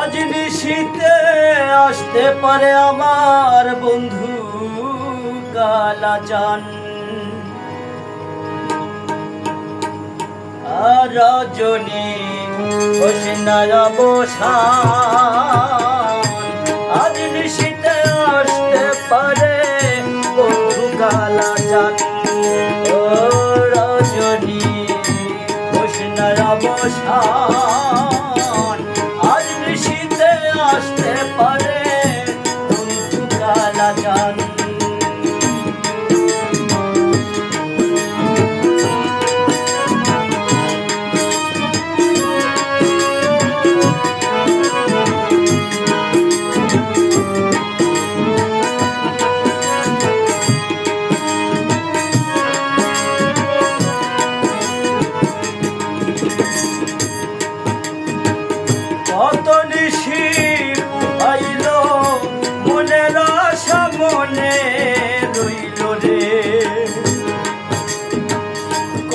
আজ নিশীতে আসতে পারে আমার বন্ধু কালাচান। আর রজনী হোসনার অবসান আজ নিশীতে আসতে পারে বন্ধু কালাচান। ও রজনী হোসনার অবসান জানি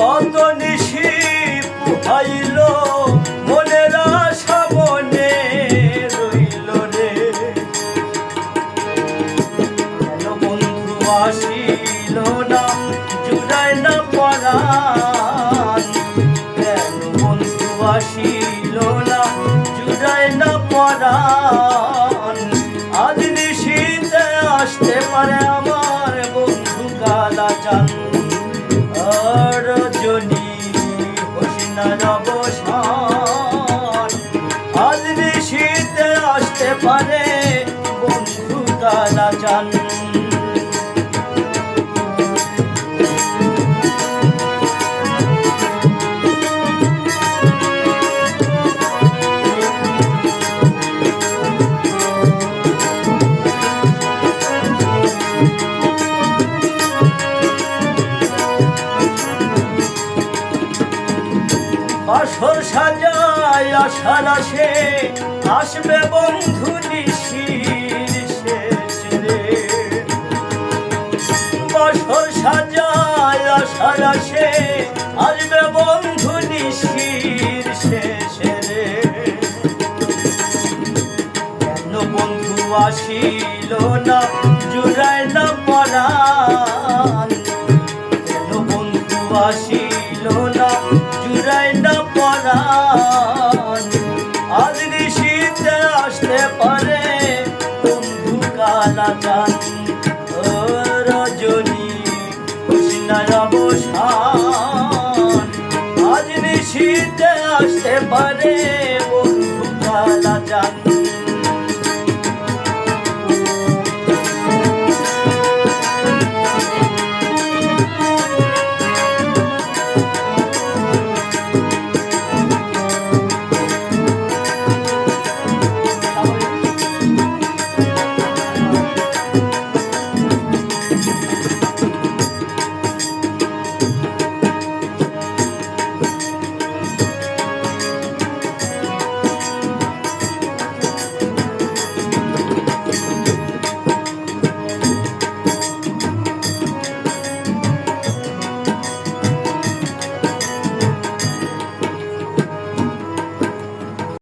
কত নিশি পাইল মনের আশা মনে রইল রে। কেন বন্ধু আসিল না জুড়াই না পরাণ? কেন বন্ধু আসিল না জুড়াই না পরাণ? আজ আসতে পারে বন্ধু কালা চান বাসর সাজায় আশার আসে আসবে বন্ধু নিশির শেষ রে। বাসর সাজায় আশার আসে আসবে বন্ধু নিশির বন্ধু আসিল? জুড়াই না পরাণ। নিশীতে আসতে পারে বন্ধু কালা চান রজনী কৃষ্ণার অবসান আজ শীতে আসতে পারে